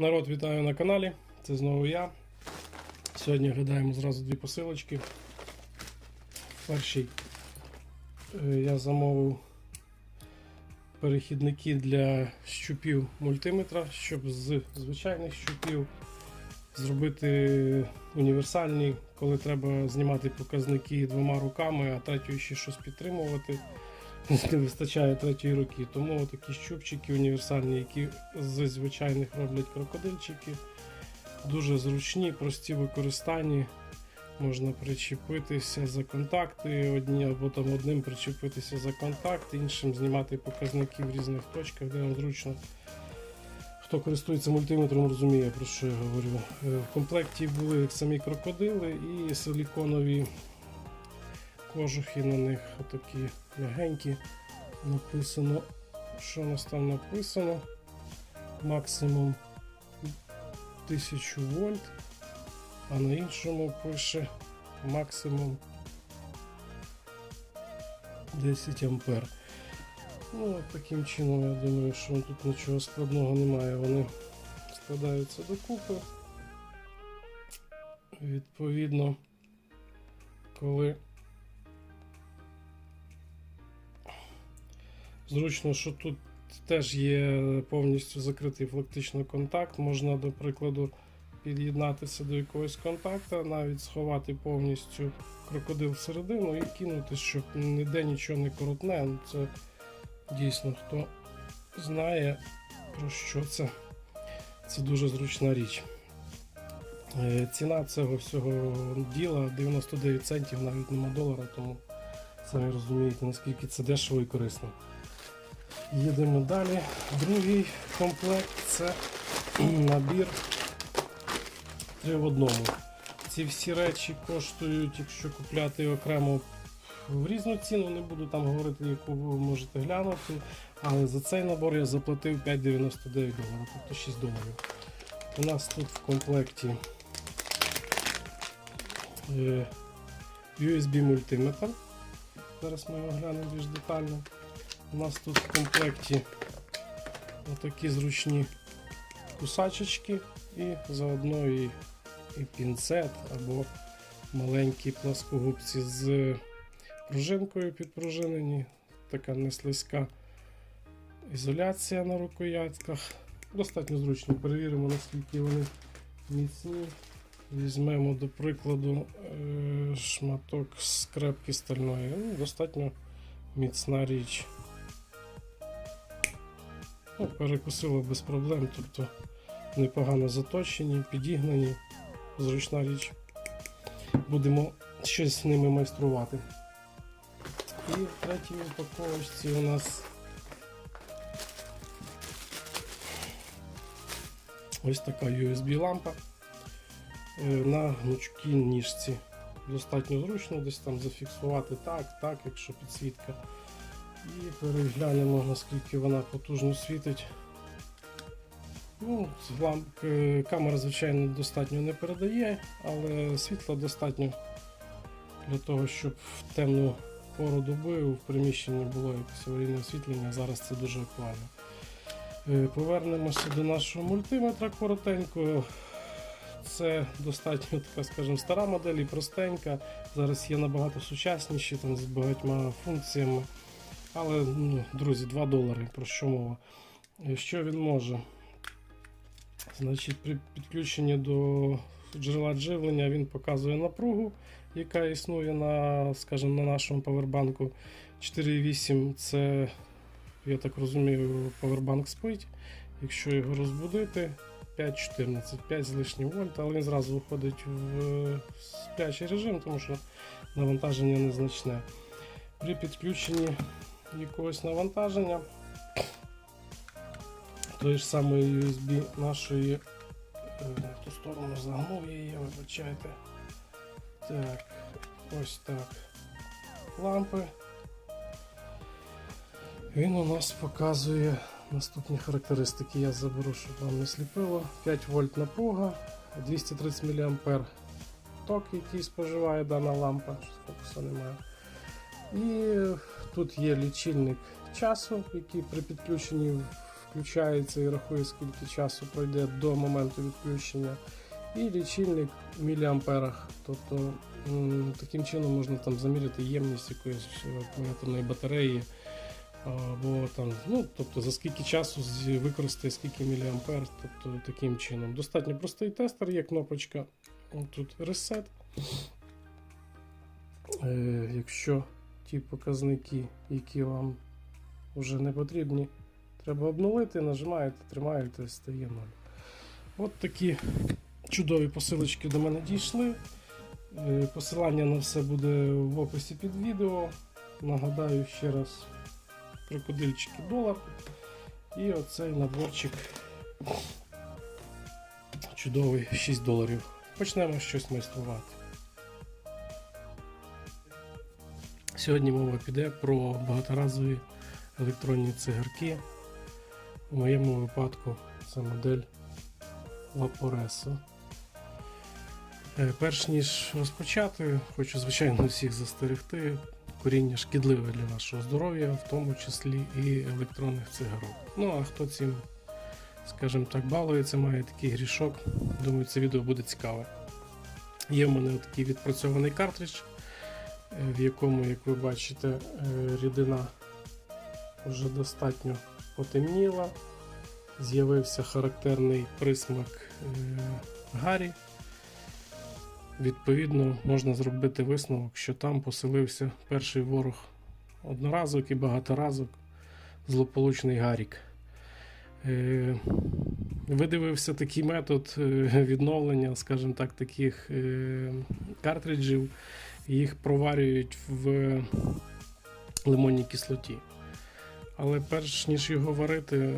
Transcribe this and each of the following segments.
Народ, вітаю на каналі. Це знову я. Сьогодні глядаємо зразу дві посилочки. Перший е, я замовив перехідники для щупів мультиметра, щоб з звичайних щупів зробити універсальні, коли треба знімати показники двома руками, а третьою ще щось підтримувати. Не вистачає третьої руки. Тому такі щупчики універсальні, які з звичайних роблять крокодильчики. Дуже зручні, прості в використанні. Можна причепитися за контакти, одні або там одним причепитися за контакт, іншим знімати показники в різних точках, де вам зручно. Хто користується мультиметром, розуміє, про що я говорю. Е, В комплекті були самі крокодили і силіконові кожухи на них отакі м'ягенькі. Написано, що у нас там написано. Максимум 1000 вольт, а на іншому пише максимум 10 ампер. Ну, таким чином, я думаю, що тут нічого складного немає. Вони складаються докупи. Відповідно, коли Зручно, що тут теж є повністю закритий флектично контакт. Можна, до прикладу, під'єднатися до якогось контакта, навіть сховати повністю крокодил всередину і кинути, щоб ніде нічого не коротне. Ну, Це дійсно хто знає про що це. Це дуже зручна річ. Е, Ціна цього всього діла 99 центів, навіть нема долара, тому самі розумієте, наскільки це дешево і корисно. Їдемо далі. Другий комплект це набір 3 в одному. Ці всі речі коштують, якщо купляти окремо в різну ціну, не буду там говорити, яку ви можете глянути. Але за цей набор я заплатив 5,99 доларів, тобто 6 доларів. У нас тут в комплекті е, USB мультиметр. Зараз ми його глянемо більш детально. У нас тут в комплекті отакі зручні кусачечки і заодно і, і пінцет або маленькі пласкогубці з пружинкою підпружинені. Така неслизька ізоляція на рукоятках. Достатньо зручно. Перевіримо, наскільки вони міцні. Візьмемо, до прикладу, е, шматок скрепки стальної. Ну, Достатньо міцна річ. Ну, перекусило без проблем, тобто непогано заточені, підігнані, зручна річ. Будемо щось з ними майструвати. І в третій упаковочці у нас ось така USB-лампа е, на гнучкій ніжці. Достатньо зручно десь там зафіксувати так, так, якщо підсвітка. І переглянемо, наскільки вона потужно світить. Ну, е, камера, звичайно, достатньо не передає, але світла достатньо для того, щоб в темну пору доби в приміщенні було якесь аварійне освітлення. Зараз це дуже актуально. Е, Повернемося до нашого мультиметра коротенько. Це достатньо така, скажімо, стара модель і простенька. Зараз є набагато сучасніші там, з багатьма функціями. Але, ну, друзі, 2 долари, про що мова. Е, Що він може? Значить, при підключенні до джерела живлення він показує напругу, яка існує на, скажімо, на нашому павербанку. 4,8 це, я так розумію, павербанк спить. Якщо його розбудити, 5,14, 5 з лишнім вольт, але він зразу виходить в сплячий режим, тому що навантаження незначне. При підключенні якогось навантаження тої ж самої USB нашої е, в ту сторону загнув її, вибачайте. Так, ось так. Лампи. Він у нас показує наступні характеристики. Я заберу, щоб вам не сліпило. 5 вольт напруга, 230 мА ток, який споживає дана лампа, фокусу немає. І тут є лічильник часу, який при підключенні включається і рахує, скільки часу пройде до моменту відключення. І лічильник в міліамперах. Тобто таким чином можна там заміряти ємність якоїсь е, батареї. Або там, ну, тобто за скільки часу використає скільки міліампер, тобто таким чином. Достатньо простий тестер, є кнопочка тут. Е, якщо ті показники, які вам вже не потрібні, треба обнулити, нажимаєте, тримаєте, стає 0. От такі чудові посилочки до мене дійшли. Е, Посилання на все буде в описі під відео. Нагадаю ще раз крокодильчики долар. І оцей наборчик чудовий 6 доларів. Почнемо щось майструвати. Сьогодні мова піде про багаторазові електронні цигарки. У моєму випадку це модель Vaporesso. Е, Перш ніж розпочати, хочу звичайно всіх застерегти. Куріння шкідливе для вашого здоров'я, в тому числі і електронних цигарок. Ну а хто цим, скажімо так, балується, має такий грішок, думаю, це відео буде цікаве. Є в мене такий відпрацьований картридж, в якому, як ви бачите, е, рідина вже достатньо потемніла. З'явився характерний присмак е, гарі. Відповідно, можна зробити висновок, що там поселився перший ворог одноразок і багаторазок, злополучний Гарік. Е, Видивився такий метод відновлення, скажімо так, таких е, їх проварюють в лимонній кислоті. Але перш ніж його варити,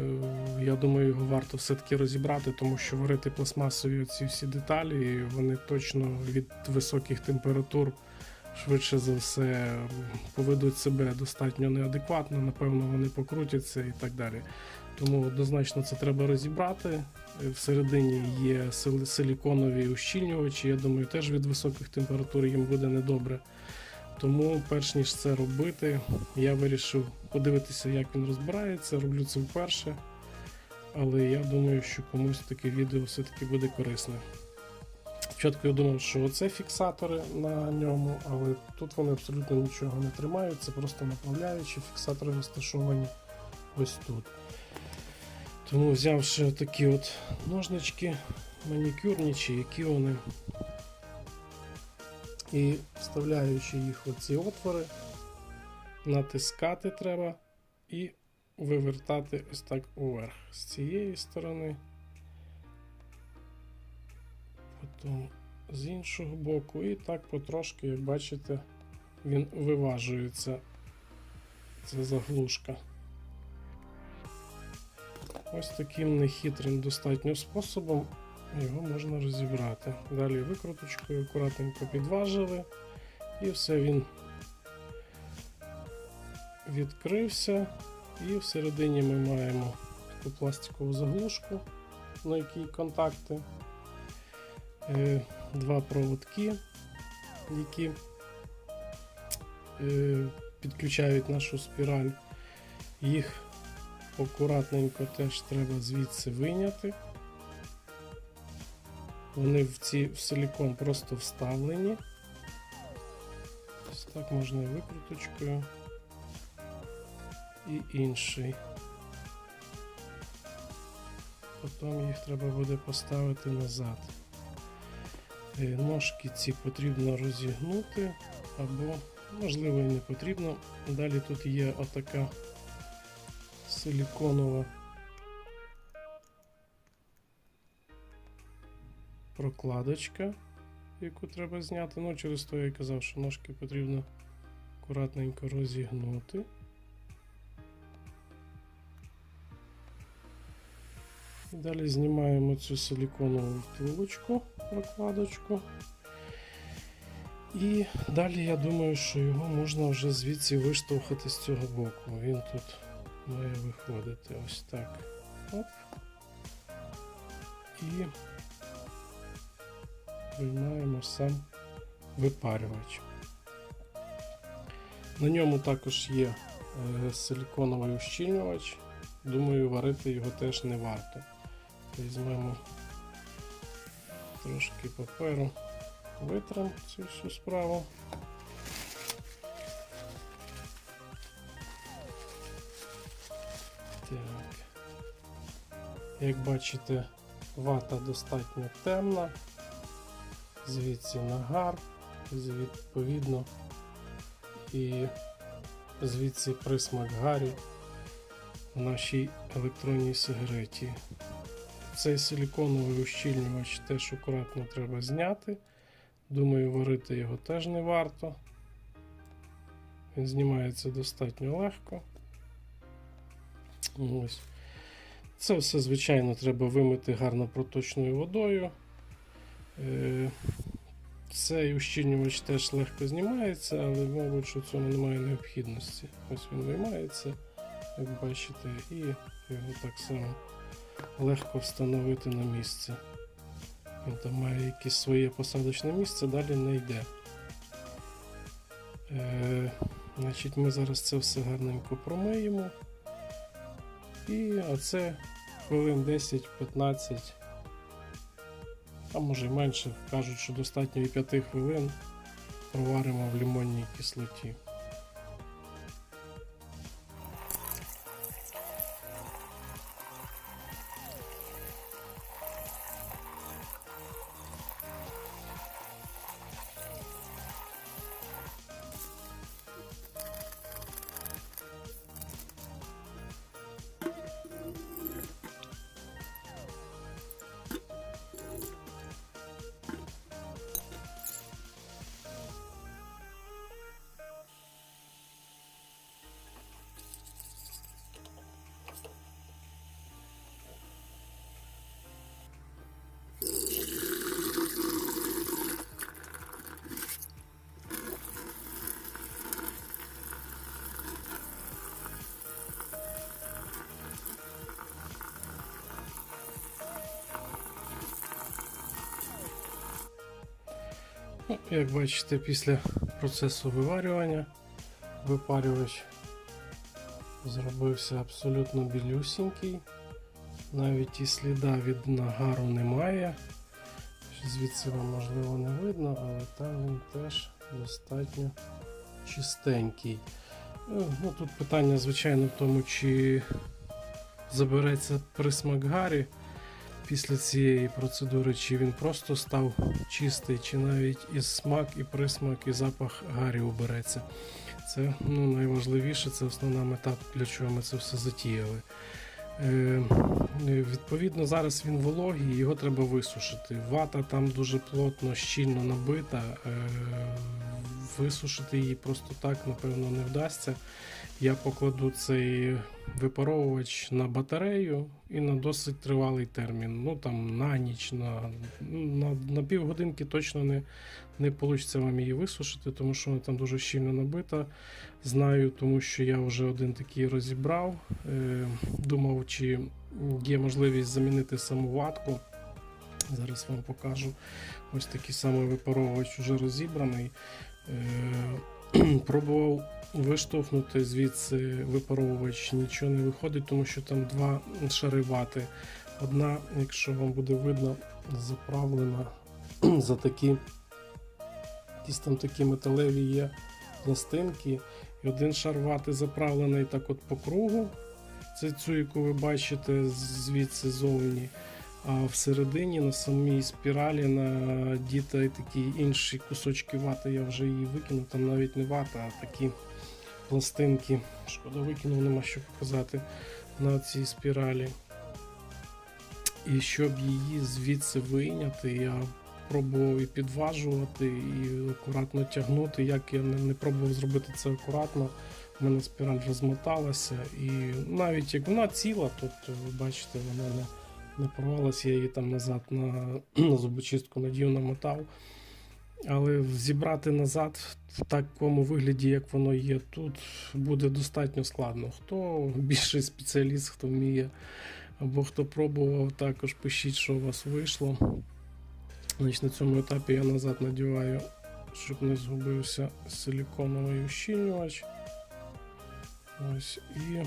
я думаю, його варто все-таки розібрати, тому що варити пластмасові ці всі деталі, вони точно від високих температур швидше за все поведуть себе достатньо неадекватно, напевно, вони покрутяться і так далі. Тому однозначно це треба розібрати. Всередині є сили- силіконові ущільнювачі, я думаю, теж від високих температур їм буде недобре. Тому, перш ніж це робити, я вирішив подивитися, як він розбирається. Роблю це вперше. Але я думаю, що комусь таке відео все-таки буде корисне. Спочатку я думав, що це фіксатори на ньому, але тут вони абсолютно нічого не тримають, це просто направляючі фіксатори розташовані ось тут. Тому взявши такі от ножнички манікюрні, чи які вони, і вставляючи їх в ці отвори, натискати треба і вивертати ось так уверх з цієї сторони, потім з іншого боку, і так потрошки, як бачите, він виважується. Це заглушка. Ось таким нехитрим достатньо способом його можна розібрати. Далі викруточкою акуратненько підважили, і все він відкрився. І всередині ми маємо таку пластикову заглушку, на якій контакти, Е, два проводки, які е, підключають нашу спіраль. Їх акуратненько теж треба звідси вийняти. Вони в ці в силікон просто вставлені. Ось так можна і викруточкою. І інший. Потім їх треба буде поставити назад. Е, Ножки ці потрібно розігнути, або, можливо, і не потрібно. Далі тут є отака силіконова прокладочка, яку треба зняти. Ну, через то я і казав, що ножки потрібно акуратненько розігнути. І Далі знімаємо цю силіконову втулочку, прокладочку. І далі я думаю, що його можна вже звідси виштовхати з цього боку. Він тут має виходити ось так. Оп. І виймаємо сам випарювач. На ньому також є е, силіконовий ущільнювач, думаю, варити його теж не варто. Візьмемо трошки паперу, витрам цю всю справу. Так. Як бачите, вата достатньо темна, звідси нагар, відповідно, і звідси присмак гарі в нашій електронній сигареті. Цей силіконовий ущільнювач теж акуратно треба зняти. Думаю, варити його теж не варто. Він знімається достатньо легко. Ось. Це все, звичайно, треба вимити гарно проточною водою. Е, Цей ущільнювач теж легко знімається, але, мабуть, що в цьому немає необхідності. Ось він виймається, як бачите, і його так само легко встановити на місце. Він там має якесь своє посадочне місце, далі не йде. Е, значить, Ми зараз це все гарненько промиємо. І оце хвилин 10-15, а може й менше, кажуть, що достатньо і 5 хвилин проваримо в лимонній кислоті. Як бачите, після процесу виварювання випарювач зробився абсолютно білюсінький. Навіть і сліда від нагару немає. Звідси вам можливо не видно, але там він теж достатньо чистенький. Ну, ну, Тут питання, звичайно, в тому, чи забереться присмак гарі після цієї процедури, чи він просто став чистий, чи навіть і смак, і присмак, і запах гарі убереться. Це ну, найважливіше, це основна мета, для чого ми це все затіяли. Е, відповідно, зараз він вологий, його треба висушити. Вата там дуже плотно, щільно набита. Е, висушити її просто так, напевно, не вдасться. Я покладу цей випаровувач на батарею і на досить тривалий термін. Ну там на ніч, на на, на півгодинки точно не не вийде вам її висушити, тому що вона там дуже щільно набита. Знаю, тому що я вже один такий розібрав. Е, Думав, чи є можливість замінити саму ватку. Зараз вам покажу. Ось такий самий випаровувач вже розібраний. Е, Пробував виштовхнути звідси випаровувач, нічого не виходить, тому що там два шари вати. Одна, якщо вам буде видно, заправлена за такі якісь там такі металеві є пластинки. І один шар вати заправлений так от по кругу. Це цю, яку ви бачите звідси зовні. А всередині на самій спіралі на діта і такі інші кусочки вати я вже її викинув. Там навіть не вата, а такі пластинки. Шкода викинув, нема що показати на цій спіралі. І щоб її звідси вийняти, я пробував і підважувати, і акуратно тягнути. Як я не, пробував зробити це акуратно, у мене спіраль розмоталася. І навіть як вона ціла, тут ви бачите, вона не не порвалася, я її там назад на, на зубочистку надів, намотав. Але зібрати назад в такому вигляді, як воно є, тут буде достатньо складно. Хто більший спеціаліст, хто вміє, або хто пробував, також пишіть, що у вас вийшло. Значить, На цьому етапі я назад надіваю, щоб не згубився силіконовий ущільнювач. Ось і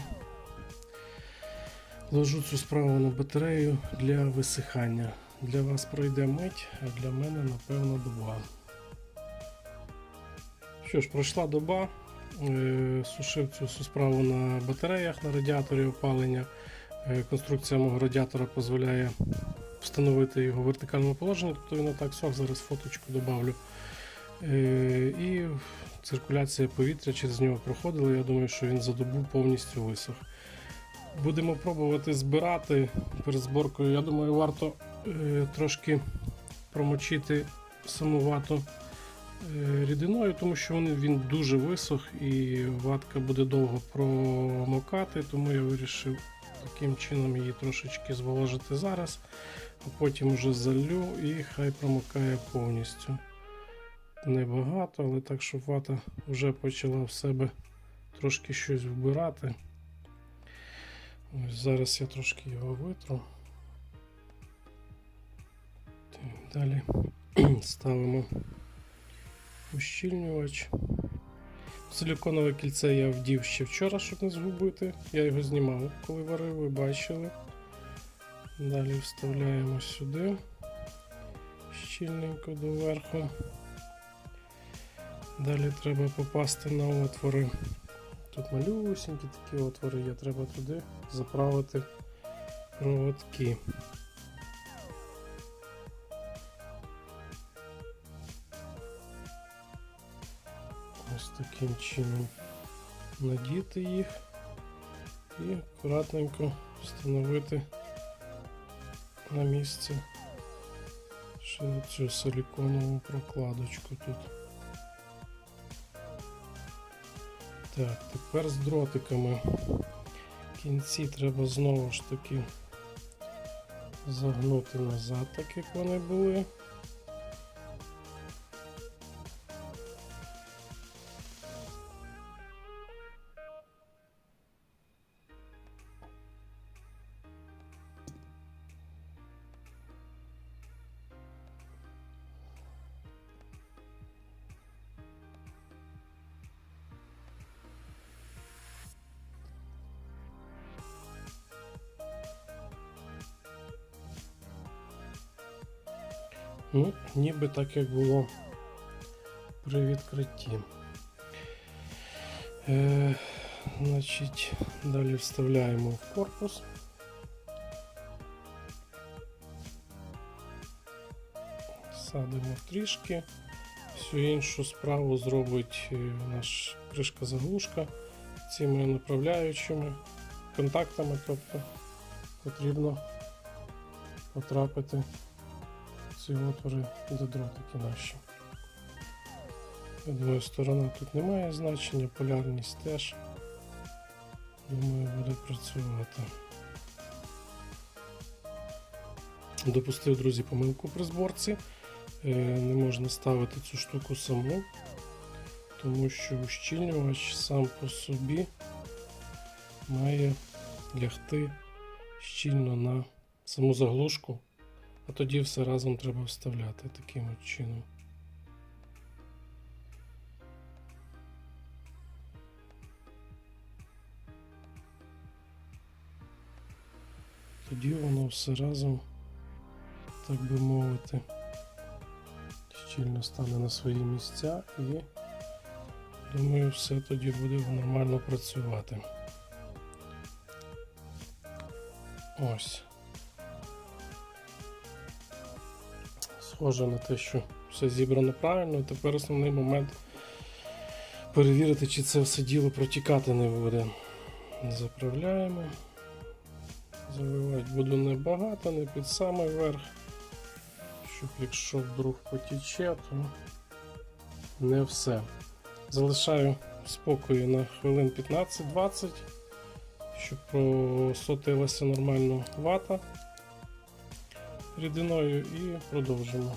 ложу цю справу на батарею для висихання. Для вас пройде мить, а для мене, напевно, доба. Що ж, пройшла доба. Е, Сушив цю справу на батареях на радіаторі опалення. Е, Конструкція мого радіатора дозволяє встановити його в вертикальному положенні, тобто він отак сох, зараз фоточку добавлю. Е, І циркуляція повітря через нього проходила. Я думаю, що він за добу повністю висох. Будемо пробувати збирати перед зборкою. Я думаю, варто е, трошки промочити саму вату е, рідиною, тому що він, він дуже висох і ватка буде довго промокати, тому я вирішив таким чином її трошечки зволожити зараз, а потім вже залю і хай промокає повністю. Небагато, але так, щоб вата вже почала в себе трошки щось вбирати. Ось зараз я трошки його витру. Так, Далі ставимо ущільнювач. Силіконове кільце я вдів ще вчора, щоб не згубити. Я його знімав, коли варив, ви бачили. Далі вставляємо сюди щільненько доверху. Далі треба попасти на отвори. Тут малюсенькі такі отвори є, треба туди заправити проводки. Ось таким чином надіти їх і акуратненько встановити на місце цю силіконову прокладочку тут. Так, тепер з дротиками. Кінці треба знову ж таки загнути назад, так як вони були. Ніби так як було при відкритті. Е, значить, далі вставляємо в корпус. Садимо трішки. Всю іншу справу зробить е, наш кришка-заглушка цими направляючими контактами, тобто потрібно потрапити ці отвори до дротики наші. Я думаю, сторона тут не має значення, полярність теж. Думаю, буде працювати. Допустив, друзі, помилку при зборці. Е, Не можна ставити цю штуку саму, тому що ущільнювач сам по собі має лягти щільно на саму заглушку. А тоді все разом треба вставляти таким от чином. Тоді воно все разом, так би мовити, щільно стане на свої місця і думаю, все тоді буде нормально працювати. Ось. Схоже на те, що все зібрано правильно. Тепер основний момент перевірити, чи це все діло протікати не буде. Заправляємо. Заливати буду небагато, не під самий верх. Щоб якщо вдруг потіче, то не все. Залишаю спокою на хвилин 15-20, щоб просотилася нормально вата рідиною і продовжимо.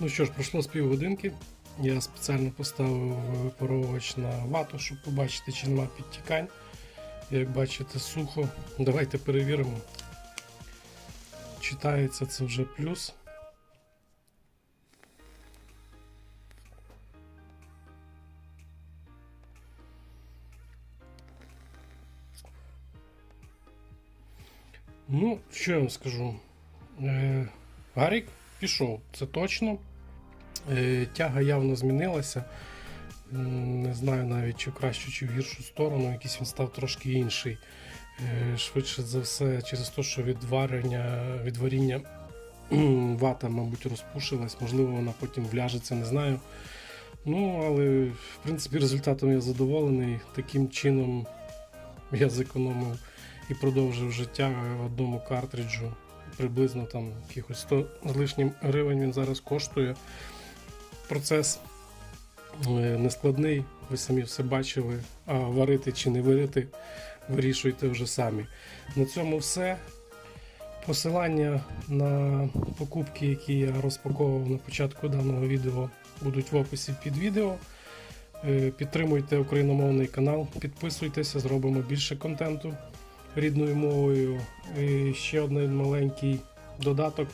Ну що ж, пройшло з півгодинки. Я спеціально поставив випаровувач на вату, щоб побачити, чи нема підтікань. Як бачите, сухо. Давайте перевіримо. Читається це вже плюс. Що я вам скажу? Е, Гарік пішов, це точно. Е, тяга явно змінилася. Не знаю навіть чи в кращу, чи в гіршу сторону. Якийсь він став трошки інший. Е, швидше за все, через те, що від варення, від варіння кхм, вата, мабуть, розпушилась. Можливо, вона потім вляжеться, не знаю. Ну, але в принципі результатом я задоволений. Таким чином я зекономив і продовжив життя одному картриджу. Приблизно там якихось 100 з лишнім гривень він зараз коштує. Процес е, нескладний, ви самі все бачили. А варити чи не варити, вирішуйте вже самі. На цьому все. Посилання на покупки, які я розпаковував на початку даного відео, будуть в описі під відео. Е, Підтримуйте україномовний канал, підписуйтеся, зробимо більше контенту рідною мовою. І ще один маленький додаток.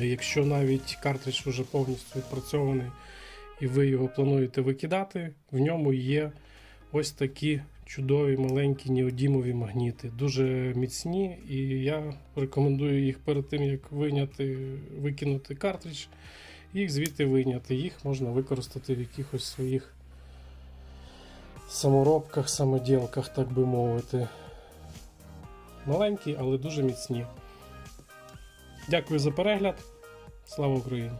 Якщо навіть картридж вже повністю відпрацьований і ви його плануєте викидати, в ньому є ось такі чудові маленькі неодімові магніти. Дуже міцні, і я рекомендую їх перед тим, як вийняти, викинути картридж, їх звідти вийняти. Їх можна використати в якихось своїх саморобках, самоділках, так би мовити. Маленькі, але дуже міцні. Дякую за перегляд. Слава Україні!